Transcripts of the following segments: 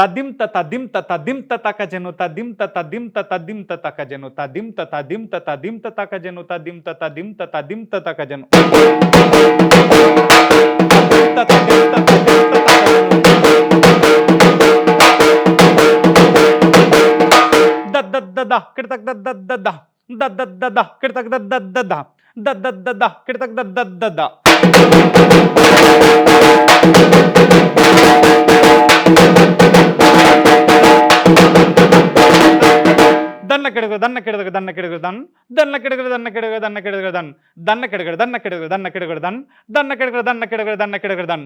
తదింత తదింత తదింత తకజను తదింత తదింత తదింత తకజను తదింత తదింత తదింత తకజను తదింత తదింత తదింత తకజను తదింత తదింత తదింత తకజను దద్దద్దద కిడతక్ దద్దద్దద దద్దద్దద కిడతక్ దద్దద్దద దద్దద్దద కిడతక్ దద్దద్దద కిడగ దన్న కిడగ దన్న కిడగ దన్ దన్న కిడగ దన్న కిడగ దన్న కిడగ దన్ దన్న కిడగ దన్న కిడగ దన్న కిడగ దన్ దన్న కిడగ దన్న కిడగ దన్న కిడగ దన్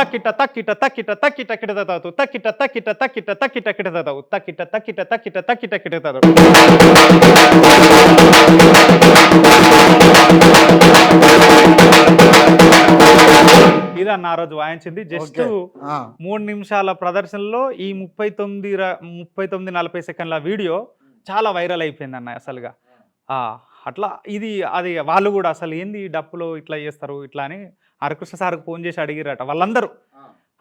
తక్కిట తక్కిట తక్కిట తక్కిట కిడతావు తక్కిట తక్కిట తక్కిట తక్కిట కిడతావు తక్కిట తక్కిట తక్కిట తక్కిట కిడతావు ఇదన్న ఆ రోజు వాయించింది. జస్ట్ మూడు నిమిషాల ప్రదర్శనలో ఈ ముప్పై తొమ్మిది ముప్పై తొమ్మిది నలభై సెకండ్ల వీడియో చాలా వైరల్ అయిపోయింది అన్న అసలుగా. ఆ, అట్లా ఇది అది వాళ్ళు కూడా అసలు ఏంది డప్పులో ఇట్లా చేస్తారు ఇట్లా అని హరికృష్ణ సార్కి ఫోన్ చేసి అడిగిరట వాళ్ళందరూ.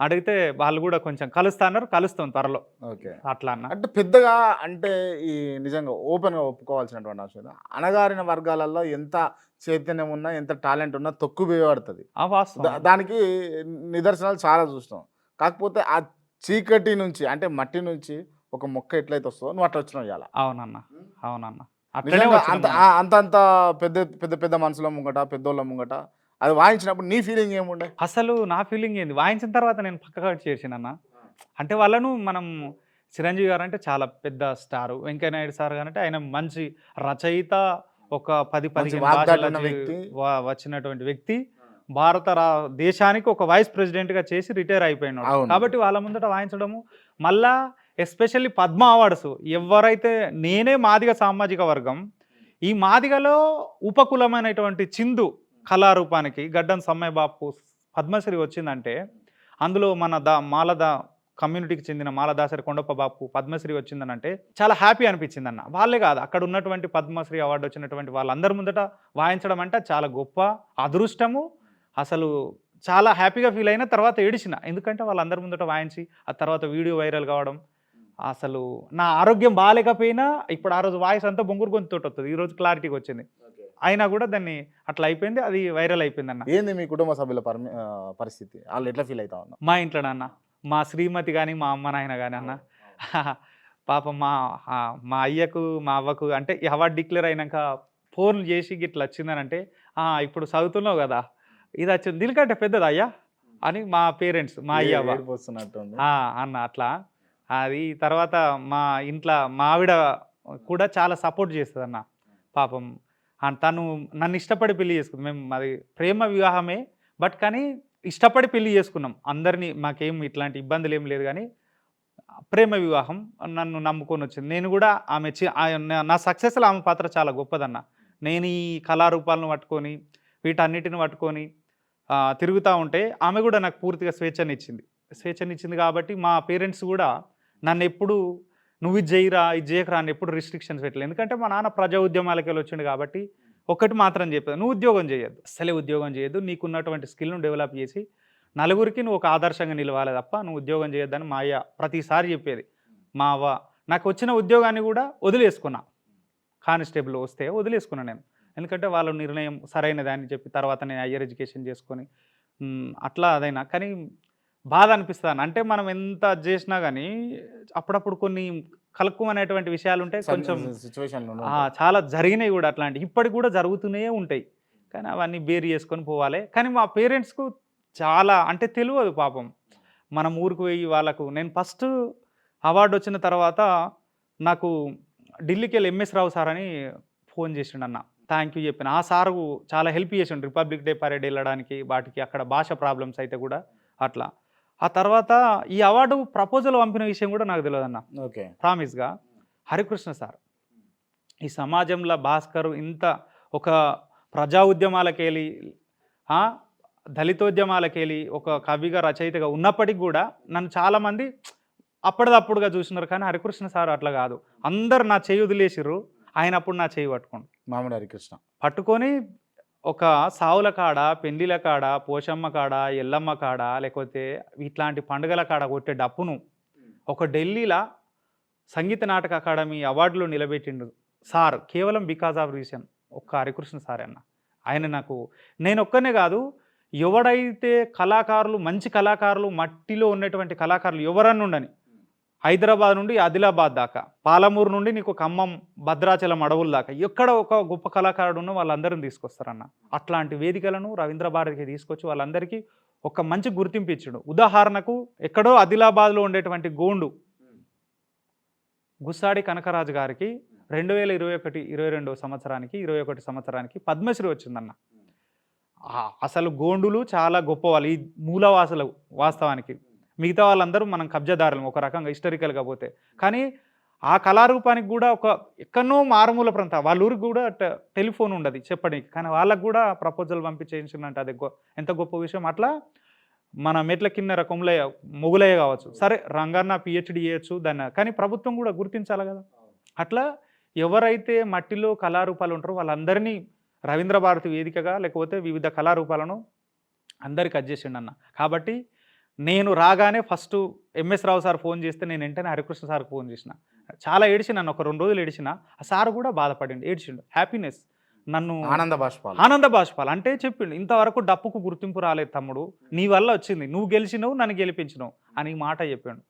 అడిగితే వాళ్ళు కూడా కొంచెం కలుస్తా అన్నారు కలుస్తాం త్వరలో. ఓకే. అట్లా అన్న. అంటే పెద్దగా అంటే ఈ నిజంగా ఓపెన్గా ఒప్పుకోవాల్సినటువంటి అవసరం. అణగారిన వర్గాలలో ఎంత చైతన్యం ఉన్నా ఎంత టాలెంట్ ఉన్నా తొక్కు పడుతుంది ఆ వాస్తవం. దానికి నిదర్శనాలు చాలా చూస్తాం. కాకపోతే ఆ చీకటి నుంచి అంటే మట్టి నుంచి ఒక మొక్క ఎట్లయితే వస్తుందో నువ్వు అట్లా వచ్చినావు ఇవాళ అవునన్న. అవునన్న. అంత అంత పెద్ద పెద్ద పెద్ద మనుషుల ముంగట పెద్దోళ్ళ ముంగట అది వాయించినప్పుడు నీ ఫీలింగ్ ఏముండే? అసలు నా ఫీలింగ్ ఏంది? వాయించిన తర్వాత నేను పక్కగా చేసినన్న అంటే వాళ్ళను మనం చిరంజీవి గారు అంటే చాలా పెద్ద స్టార్ వెంకయ్య నాయుడు సార్ గారు అంటే ఆయన మంచి రచయిత ఒక పది పదిహేను వచ్చినటువంటి వ్యక్తి. భారత దేశానికి ఒక వైస్ ప్రెసిడెంట్గా చేసి రిటైర్ అయిపోయినాడు. కాబట్టి వాళ్ళ ముందట వాయించడము మళ్ళా ఎస్పెషల్లీ పద్మ అవార్డ్స్ ఎవరైతే నేనే మాదిగ సామాజిక వర్గం. ఈ మాదిగలో ఉపకులమైనటువంటి చిందు కళారూపానికి గడ్డం సమ్మయ్య బాపు పద్మశ్రీ వచ్చిందంటే అందులో మన దా మాలద కమ్యూనిటీకి చెందిన మాలదాసరి కొండప్ప బాపు పద్మశ్రీ వచ్చిందనంటే చాలా హ్యాపీ అనిపించింది అన్న వాళ్ళే కాదు అక్కడ ఉన్నటువంటి పద్మశ్రీ అవార్డు వచ్చినటువంటి వాళ్ళందరి ముందట వాయించడం అంటే చాలా గొప్ప అదృష్టము. అసలు చాలా హ్యాపీగా ఫీల్ అయిన తర్వాత ఏడిచిన. ఎందుకంటే వాళ్ళందరి ముందట వాయించి ఆ తర్వాత వీడియో వైరల్ కావడం అసలు నా ఆరోగ్యం బాగాలేకపోయినా ఇప్పుడు ఆ రోజు వాయిస్ అంతా బొంగురు గొంతుతో వస్తుంది ఈరోజు క్లారిటీగా క్లారిటీకి వచ్చింది. అయినా కూడా దాన్ని అట్లా అయిపోయింది అది వైరల్ అయిపోయింది అన్న ఏంది మీ కుటుంబ సభ్యుల పరిస్థితి? వాళ్ళు ఎట్లా ఫీల్ అవుతా ఉన్నారు? మా ఇంట్లో నాన్న మా శ్రీమతి కానీ మా అమ్మ నాయన కానీ అన్న? పాపం మా మా అయ్యకు మా అవ్వకు అంటే అవార్డు డిక్లేర్ అయినాక ఫోన్లు చేసి గిట్లా వచ్చిందని అంటే "ఆ, ఇప్పుడు చదువుతున్నావు కదా ఇది వచ్చింది దీనికంటే పెద్దదా అయ్యా? అని మా పేరెంట్స్ మా అయ్య అన్న అట్లా. అది తర్వాత మా ఇంట్లో మా ఆవిడ కూడా చాలా సపోర్ట్ చేస్తుంది అన్న పాపం తను నన్ను ఇష్టపడి పెళ్ళి చేసుకుంది. మేము మాది ప్రేమ వివాహమే బట్ కానీ ఇష్టపడి పెళ్ళి చేసుకున్నాం. అందరినీ మాకేం ఇట్లాంటి ఇబ్బందులు ఏం లేదు కానీ ప్రేమ వివాహం నన్ను నమ్ముకొని వచ్చింది. నేను కూడా ఆమె చి- నా- సక్సెస్లో ఆమె పాత్ర చాలా గొప్పదన్న. నేను ఈ కళారూపాలను పట్టుకొని వీటన్నిటిని పట్టుకొని తిరుగుతూ ఉంటే ఆమె కూడా నాకు పూర్తిగా స్వేచ్ఛనిచ్చింది. స్వేచ్ఛనిచ్చింది కాబట్టి మా పేరెంట్స్ కూడా నన్ను ఎప్పుడు నువ్వు ఇది చేయరా ఇది చేయకరా అని ఎప్పుడు రిస్ట్రిక్షన్స్ పెట్టలేదు. ఎందుకంటే మా నాన్న ప్రజా ఉద్యమాలకి వెళ్ళి వచ్చిండు కాబట్టి ఒకటి మాత్రం చెప్పేది నువ్వు ఉద్యోగం చేయొద్దు అసలే ఉద్యోగం చేయొద్దు నీకున్నటువంటి స్కిల్ను డెవలప్ చేసి నలుగురికి నువ్వు ఒక ఆదర్శంగా నిలవాలి తప్ప నువ్వు ఉద్యోగం చేయొద్దని మా అయ్య ప్రతిసారి చెప్పేది. మా అవ్వ నాకు వచ్చిన ఉద్యోగాన్ని కూడా వదిలేసుకున్నా. కానిస్టేబుల్ వస్తే వదిలేసుకున్నా నేను. ఎందుకంటే వాళ్ళ నిర్ణయం సరైనది అని చెప్పి తర్వాత నేను హయ్యర్ ఎడ్యుకేషన్ చేసుకొని అట్లా అదైనా. కానీ బాధ అనిపిస్తాను అంటే మనం ఎంత చేసినా కానీ అప్పుడప్పుడు కొన్ని కలుక్కుమనేటువంటి విషయాలు ఉంటాయి కొంచెం చాలా జరిగినాయి కూడా అట్లాంటి ఇప్పటికి కూడా జరుగుతూనే ఉంటాయి. కానీ అవన్నీ బేర్ చేసుకొని పోవాలి. కానీ మా పేరెంట్స్కు చాలా అంటే తెలియదు పాపం. మనం ఊరికి పోయి వాళ్ళకు నేను ఫస్ట్ అవార్డు వచ్చిన తర్వాత నాకు ఢిల్లీకి వెళ్ళి ఎంఎస్ రావు సార్ అని ఫోన్ చేసిండు అన్న థ్యాంక్ యూ చెప్పిన. ఆ సారు చాలా హెల్ప్ చేసిండు. రిపబ్లిక్ డే పరేడ్ వెళ్ళడానికి వాటికి అక్కడ భాష ప్రాబ్లమ్స్ అయితే కూడా అట్లా. ఆ తర్వాత ఈ అవార్డు ప్రపోజల్ పంపిన విషయం కూడా నాకు తెలియదు అన్న ఓకే. ప్రామిస్గా హరికృష్ణ సార్. ఈ సమాజంలో భాస్కర్ ఇంత ఒక ప్రజా ఉద్యమాలకెళ్ళి దళితోద్యమాలకెళ్ళి ఒక కవిగా రచయితగా ఉన్నప్పటికి కూడా నన్ను చాలామంది అప్పటిదప్పుడుగా చూసినారు కానీ హరికృష్ణ సార్ అట్లా కాదు. అందరు నా చేయి వదిలేసిర్రు. ఆయన అప్పుడు నా చేయి పట్టుకోండి మామిడి హరికృష్ణ. పట్టుకొని ఒక సావుల కాడ పెండిల కాడ పోషమ్మ కాడ ఎల్లమ్మ కాడ లేకపోతే ఇట్లాంటి పండుగల కాడ కొట్టే డప్పును ఒక ఢిల్లీలో సంగీత నాటక అకాడమీ అవార్డులో నిలబెట్టిండు సార్ కేవలం బికాజ్ ఆఫ్ రీజన్. ఒక్క హరికృష్ణ సార్ అన్న. ఆయన నాకు నేను ఒక్కనే కాదు ఎవడైతే కళాకారులు మంచి కళాకారులు మట్టిలో ఉన్నటువంటి కళాకారులు ఎవరన్నా ఉండని హైదరాబాద్ నుండి ఆదిలాబాద్ దాకా పాలమూరు నుండి నీకు ఖమ్మం భద్రాచలం అడవుల దాకా ఎక్కడ ఒక గొప్ప కళాకారుడు ఉన్న వాళ్ళందరిని తీసుకొస్తారన్న. అట్లాంటి వేదికలను రవీంద్ర భారతికి తీసుకొచ్చి వాళ్ళందరికీ ఒక మంచి గుర్తింపు ఇచ్చాడు. ఉదాహరణకు ఎక్కడో ఆదిలాబాద్లో ఉండేటువంటి గోండు గుస్సాడి కనకరాజు గారికి రెండు వేల ఇరవై ఒకటి ఇరవై రెండో సంవత్సరానికి ఇరవై ఒకటి సంవత్సరానికి పద్మశ్రీ వచ్చిందన్న. అసలు గోండులు చాలా గొప్ప వాళ్ళు ఈ మూలవాసులు వాస్తవానికి. మిగతా వాళ్ళందరూ మనం కబ్జాదారులం ఒక రకంగా హిస్టరికల్గా పోతే. కానీ ఆ కళారూపానికి కూడా ఒక ఎక్కడనో మారుమూల ప్రాంత వాళ్ళ ఊరికి కూడా టెలిఫోన్ ఉండదు చెప్పడానికి. కానీ వాళ్ళకు కూడా ప్రపోజల్ పంపించేసిందంటే అది గొ- ఎంత గొప్ప విషయం. అట్లా మన మెట్ల కిన్నెర కొమ్లయ్య మొగులయ్య కావచ్చు. సరే రంగన్న పిహెచ్డి చేయొచ్చు దాన్ని. కానీ ప్రభుత్వం కూడా గుర్తించాలి కదా. అట్లా ఎవరైతే మట్టిలో కళారూపాలు ఉంటారో వాళ్ళందరినీ రవీంద్ర భారతి వేదికగా లేకపోతే వివిధ కళారూపాలను అందరికి చేసిండు అన్న కాబట్టి నేను రాగానే first MS Rao sir phone చేస్తే నేను వెంటనే హరికృష్ణ సార్కి ఫోన్ చేసిన. చాలా ఏడిచిన నన్ను ఒక రెండు రోజులు ఏడిచిన ఆ సార్ కూడా బాధపడిండు ఏడ్చిండు. హ్యాపీనెస్. నన్ను ఆనంద బాష్పాలు. ఆనంద బాష్పాలు. అంటే చెప్పిండు ఇంతవరకు డప్పుకు గుర్తింపు రాలేదు తమ్ముడు. నీ వల్ల వచ్చింది. నువ్వు గెలిచినవు నన్ను గెలిపించినవు. అని మాట చెప్పాడు.